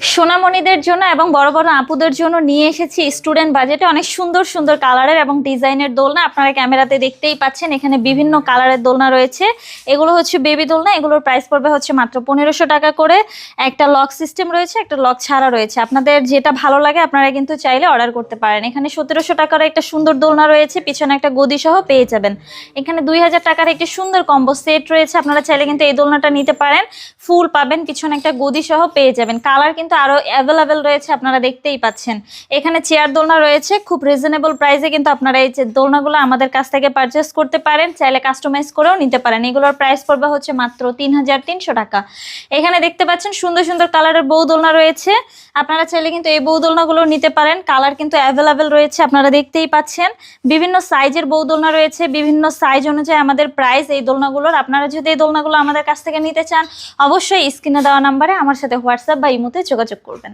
সোনামণিদের জন্য এবং বড় বড় আপুদের জন্য নিয়ে এসেছি স্টুডেন্ট বাজেটে অনেক সুন্দর সুন্দর কালারের এবং ডিজাইনের দোলনা আপনারা ক্যামেরাতে দেখতেই পাচ্ছেন। এখানে বিভিন্ন কালারের দোলনা রয়েছে। এগুলো হচ্ছে বেবি দোলনা। এগুলোর প্রাইস পড়বে হচ্ছে মাত্র পনেরোশো টাকা করে। একটা লক সিস্টেম রয়েছে, একটা লক ছাড়া রয়েছে। আপনাদের যেটা ভালো লাগে আপনারা কিন্তু চাইলে অর্ডার করতে পারেন। এখানে সতেরোশো টাকার একটা সুন্দর দোলনা রয়েছে, পিছনে একটা গদি সহ পেয়ে যাবেন। এখানে দুই হাজার টাকার একটি সুন্দর কম্বো সেট রয়েছে। আপনারা চাইলে কিন্তু এই দোলনাটা নিতে পারেন। ফুল পাবেন, পিছনে একটা গদি সহ পেয়ে যাবেন। কালার কিন্তু আরও অ্যাভেলেবেল রয়েছে, আপনারা দেখতেই পাচ্ছেন। এখানে চেয়ার দোলনা রয়েছে, খুব রিজনেবল প্রাইসে কিন্তু আপনারা এই দোলনাগুলো আমাদের কাছ থেকে পারচেস করতে পারেন, চাইলে কাস্টমাইজ করেও নিতে পারেন। এগুলোর প্রাইস পড়বে হচ্ছে মাত্র তিন হাজার তিনশো টাকা। এখানে দেখতে পাচ্ছেন সুন্দর সুন্দর কালারের বউ দোলনা রয়েছে। আপনারা চাইলে কিন্তু এই বউ দোলনাগুলো নিতে পারেন। কালার কিন্তু অ্যাভেলেবেল রয়েছে, আপনারা দেখতেই পাচ্ছেন। বিভিন্ন সাইজের বউ দোলনা রয়েছে, বিভিন্ন সাইজ অনুযায়ী আমাদের প্রাইস এই দোলনাগুলোর। আপনারা যদি এই দোলনাগুলো আমাদের কাছ থেকে নিতে চান, অবশ্যই স্ক্রিনে দেওয়া নাম্বারে আমার সাথে হোয়াটসঅ্যাপ বা ইমোতে যোগাযোগ করবেন।